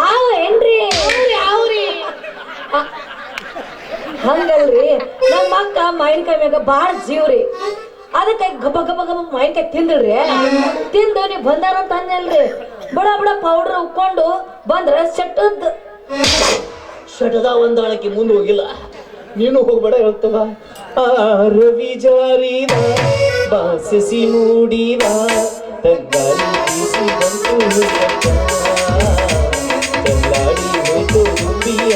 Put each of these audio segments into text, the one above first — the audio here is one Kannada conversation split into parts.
ಆವ ಏನ್ರಿ? ಯಾವ್ರಿ ಹಂಗಲ್ರಿ. ನಮ್ಮ ಅಕ್ಕ ಮಾವಿನಕಾಯಿ ಮ್ಯಾಗ ಬಾಳ ಜೀವ್ರಿ. ಅದಕ್ಕೆ ಗಬ ಗಬ ಗಬ ಮಾವಿನಕಾಯಿ ತಿಂದ್ರಿ. ತಿಂದು ನೀವು ಬಂದಾರ ಅಂತ ಅಂದಲ್ರಿ ಬಡ ಬಡ ಪೌಡರ್ ಉಕ್ಕೊಂಡು ಬಂದ್ರ ಸೆಟ್ಟದ್ ಶಟದ ಒಂದಾಳಕ್ಕೆ ಮುಂದೆ ಹೋಗಿಲ್ಲ. ನೀನು ಹೋಗ್ಬೇಡ ಹೇಳ್ತವ ರವಿ ಜಾರಿದ ಬಾಸಿಸಿ ಮೂಡಿದ ತಂಗಾಳಿ ಬೀಸಿ ಬಂತು ಮುಖಕ್ಕ. ತಂಗಾಳಿ ಹೋಯ್ತು ರುಬಿಯ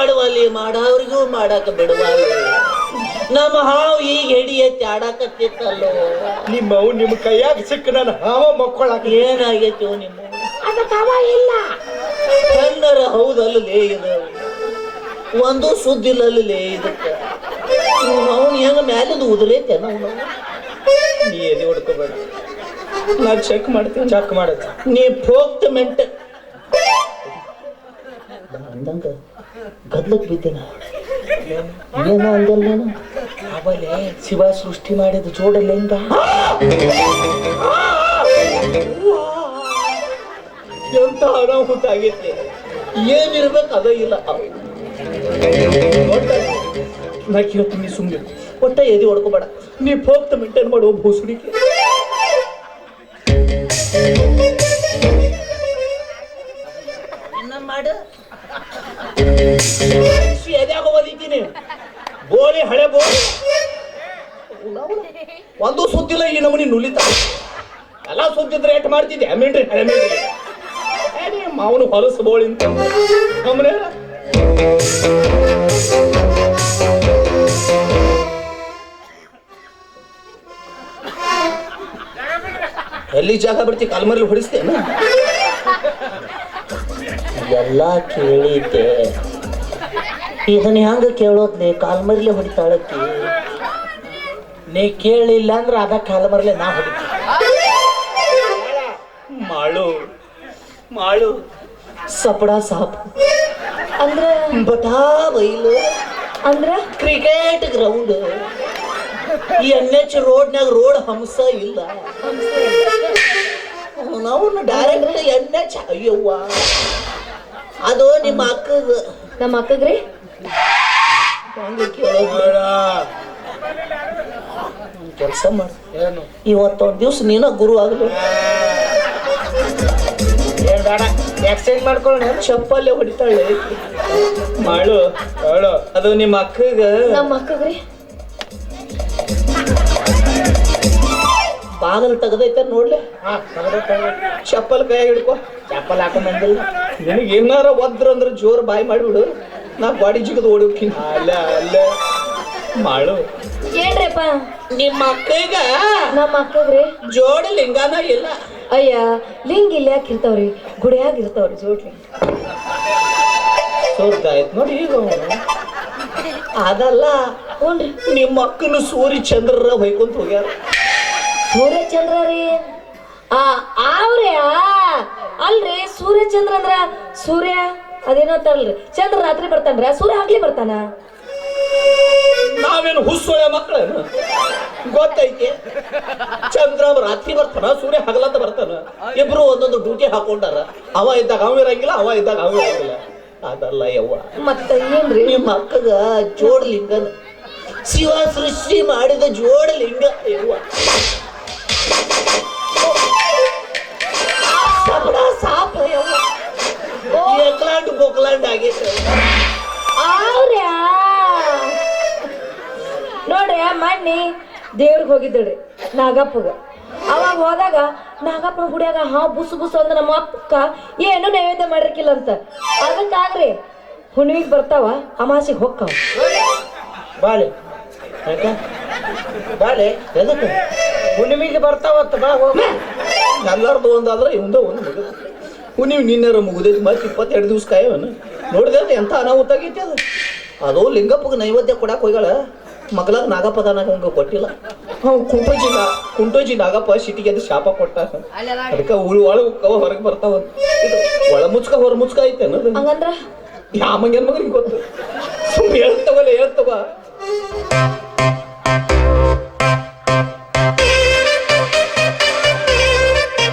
ಮಾಡುವಲ್ಲಿ ಮಾಡವ್ರಿಗೂ ಮಾಡಾಕ ಬಿಡುವ ನಮ್ಮ ಹಾವು ಈಗ ಎಡಿ ಎತ್ತಿ ಆಡಾಕತ್ತಿತ್ತಲ್ಲೋ ನಿಮ್ಮ ಅವ್ ನಿಮ್ಮ ಕೈಯಾಗ ಸಿಕ್ಕ ನನ್ನ ಹಾವ ಮಕ್ಕಳಾಕ ಏನಾಗೈತಿ ನಿಮ್ಮ ಇಲ್ಲ. ಹೆಣ್ಣರ ಹೌದಲ್ಲೇ ಇದು ಒಂದು ಸುದ್ದಿಲ್ಲಲ್ಲೇ ಇದಕ್ಕೆ ಅವನು ಹೆಂಗ ಮ್ಯಾಲಿಂದ ಉದುರೈತೆ ನೀ ಎದೆ ಹೊಡ್ಕೋಬೇಡ. ನಾ ಚೆಕ್ ಮಾಡ್ತೀನಿ. ಚೆಕ್ ಮಾಡುತ್ತೆ ನೀ ಪ್ರೋಕ್ತಮೆಂಟ್ ಅಂದಂಗ ಬಿದ್ದೆ ನಾ ಏನೋ ಅಂದಲ್ಲ ನಾನು? ಅವಲೇ ಶಿವ ಸೃಷ್ಟಿ ಮಾಡಿದ ಜೋಡಲ್ಲಿಂದ ಎಂತ ಅನಾಹುತ ಆಗೈತಿ? ಏನಿರ್ಬೇಕು ಅದ ಇಲ್ಲ. ನಾ ಕೇಳ್ತೀನಿ ಸುಮ್ಮನೆ ಒಟ್ಟ ಎದಿ ಹೊಡ್ಕೋಬೇಡ. ನೀ ಹೋಗ್ತಾ ಮೇಂಟೈನ್ ಮಾಡುವ ಭೂಸುಡಿಕೆ. ಎದ್ಯಾಗ ಓದಿದ್ದೀನಿ ಬೋಳಿ, ಹಳೆ ಬೋಳಿ. ಒಂದು ಸುದ್ದಿಲ್ಲ ಈ ನಮೂನಿ ನುಲಿತ. ಎಲ್ಲ ಸುದ್ದಿದ್ರೆ ಎಟ್ ಮಾಡ್ತಿದ್ದೆ? ಮಿಂಡ್ರಿ ಹಳೆ ಮಿಂಡ್ರಿ ಮಾವನು ಹೊಲಸು ಬೋಳಿ ಅಂತ. ಎಲ್ಲಿ ಜಾಗ ಬಿಡ್ತಿ? ಕಾಲ್ಮರಲ್ಲಿ ಹೊಡಿಸ್ತೇನ? ಎಲ್ಲ ಕೇಳಿದ್ದೆ. ಇದನ್ನ ಹೆಂಗ ನೀ ಕಾಲ್ಮರ್ಲಿ ಹೊಡಿತಾಳಕ್ಕಿ. ನೀ ಕೇಳಿಲ್ಲ ಅಂದ್ರೆ ಅದ ಕಾಲ್ಮರ್ಲೆ ನಾ ಹೊಡಿತೀನಿ. ಮಾಳು ಮಾಳು. ಸಪಡ ಸಾಪ್. ಅಂದ್ರ ಬಟಾ ಬೈಲು. ಅಂದ್ರ ಕ್ರಿಕೆಟ್ ಗ್ರೌಂಡ್ ಈ ಎನ್ ಎಚ್ ರೋಡ್ನಾಗ ರೋಡ್ ಹಂಸ ಇಲ್ಲ. ನಾವು ಡೈರೆಕ್ಟ್ ಎನ್ ಎಚ್ ಅಯ್ಯವ್ವ. ಅದು ನಿಮ್ಮ ಅಕ್ಕಗ. ನಮ್ಮ ಅಕ್ಕಗ್ರಿ? ಕೆಲಸ ಮಾಡ. ಏನು? ಇವತ್ತೊಂದು ದಿವ್ಸ ನೀನ ಗುರು ಆಗಲು. ಏನ್ ಬೇಡ ಎಕ್ಸ್ಚೇಂಜ್ ಮಾಡ್ಕೊಳ್ಳೋಣ. ಚಪ್ಪಲ್ಲೇ ಹೊಡಿತಾಳೆ? ಮಾಡು ಅದು ನಿಮ್ಮ ಅಕ್ಕಗ. ನಮ್ಮ ಅಕ್ಕಗ್ರಿ? ಬಾಗಲ್ ತೆಗದೈತೆ ನೋಡ್ಲಿ. ಹಾ. ಚಪ್ಪಲ್ ಕೈ ಹಿಡ್ಕೊ. ಚಪ್ಪಲ್ ಹಾಕೊಂಡ್ ಬಂದಿಲ್ಲ. ನಿನಗೆ ಏನಾರ ಒದ್ರ ಅಂದ್ರೆ ಜೋರು ಬಾಯಿ ಮಾಡಿಬಿಡು ನಾ ಬಾಡಿ ಜಿಗದು ಓಡೋಕಿನ ಅಲ್ಲ ಅಲ್ಲ. ಮಾಡು. ಏನ್ರಿಪ್ಪ? ನಿಮ್ಮ ಅಕ್ಕಗ ನಮ್ಮ ಅಕ್ಕಗ್ರಿ. ಜೋಡಿ ಲಿಂಗಾನ ಇಲ್ಲ. ಅಯ್ಯ ಲಿಂಗ್ ಇಲ್ಲಿ ಯಾಕೆ ಇರ್ತಾವ್ರಿ? ಗುಡಿಯಾಗ ಇರ್ತಾವ್ರಿ ಜೋಡ್ಲಿ ಸೋರ್ತಾಯ್ತು ನೋಡಿ ಈಗ ಅದಲ್ಲ ನಿಮ್ಮ ಅಕ್ಕನ ಸೂರ್ಯ ಚಂದ್ರರ ಹೊಯ್ಕೊಂತ ಹೋಗ್ಯಾರ ಸೂರ್ಯಚಂದ್ರ ರೀ ಆ ಅವ್ರಿ ಅಲ್ರಿ ಸೂರ್ಯಚಂದ್ರ ಅಂದ್ರ ಸೂರ್ಯ ಅದೇನೋ ತಲ್ರಿ ಚಂದ್ರ ರಾತ್ರಿ ಬರ್ತಾನ್ರಿ? ಆ ಸೂರ್ಯ ಹಾಕ್ಲಿ ಬರ್ತಾನ? ನಾವೇನು ಹುಸ್ಸೋಯ ಮಕ್ಕಳೇನು ಗೊತ್ತೈತಿ. ಚಂದ್ರ ರಾತ್ರಿ ಬರ್ತಾನ ಸೂರ್ಯ ಹಗಲಂತ ಬರ್ತಾನ. ಇಬ್ರು ಒಂದೊಂದು ಡ್ಯೂಟಿ ಹಾಕೊಂಡಾರ. ಅವ ಇದ್ದಾಗ ಅವ ಇರಂಗಿಲ್ಲ ಅವ ಇದ್ದಾಗ ಅವ ಇರಂಗಿಲ್ಲ. ಅದಲ್ಲ ಯವ್ವ. ಮತ್ತ ಏನ್ರಿ? ನಿಮ್ಮ ಅಕ್ಕಗ ಜೋಡ್ ಲಿಂಗನ ಶಿವ ಸೃಷ್ಟಿ ಮಾಡಿದ ಜೋಡಲಿಂಗ ಯವ್ವ. ಮಣ್ಣಿ ದೇವ್ರಿಗೆ ಹೋಗಿದ್ದಳ್ರಿ ನಾಗಪ್ಪಗ. ಅವಾಗ ಹೋದಾಗ ನಾಗಪ್ಪನ ಗುಡಿಯಾಗ ಹಾ ಬುಸು ಬುಸು ಅಂದ್ರೆ ನಮ್ಮ ಅಕ್ಕ ಏನು ನೈವೇದ್ಯ ಮಾಡಿರ್ಕಿಲ್ಲ ಅಂತ. ಅದಕ್ಕಾಗ್ರಿ ಹುಣ್ಣಿಗೆ ಬರ್ತಾವ ಅಮಾಸಿಗೆ ಹೊಕ್ಕಾವ. ಬಾಳೆ ಬಾಳೆ ಎದಕ್ಕೆ? ಹುಣ್ಣಿಮೆಗೆ ಬರ್ತಾವತ್ತ ಬಾ ಹೋಗ. ಎಲ್ಲಾರ್ದು ಒಂದಾದ್ರೆ ಇವಂದ ಒಂದು ಮುಗಿದ ನೀವು ನಿನ್ನೆರ ಮುಗಿದೈತಿ ಮತ್ತೆ ಇಪ್ಪತ್ತೆರಡು ದಿವ್ಸ ಕಾಯವನ ನೋಡಿದೆ ಎಂಥ ಅನಾಹುತ ಆಗೈತಿ ಅದು. ಅದು ಲಿಂಗಪ್ಪಗೆ ನೈವೇದ್ಯ ಕೊಡಕ್ಕೆ ಹೋಗ್ಯಾಳ. ಮಗಲಾಗ ನಾಗಪ್ಪದಾನ ಹಂಗ ಕೊಟ್ಟಿಲ್ಲ. ಹ್ಞೂ ಕುಂಟೋಜಿ ನಾ ಕುಂಟೋಜಿ ನಾಗಪ್ಪ ಸಿಟಿಗೆ ಅದು ಶಾಪ ಕೊಟ್ಟ ಅದಕ್ಕೆ ಉಳು ಒಳ ಉಕ್ಕವ ಹೊರಗೆ ಬರ್ತಾವ. ಇದು ಒಳ ಮುಚ್ಕ ಹೊರ ಮುಚ್ಕ ಐತೆ ಹಂಗಂದ್ರ? ಯಾವ ಮಂಗನ್ ಮಗನಿಗೆ ಗೊತ್ತು? ಸುಮ್ಮನೆ ಹೇಳ್ತವಲ್ಲ ಹೇಳ್ತವ.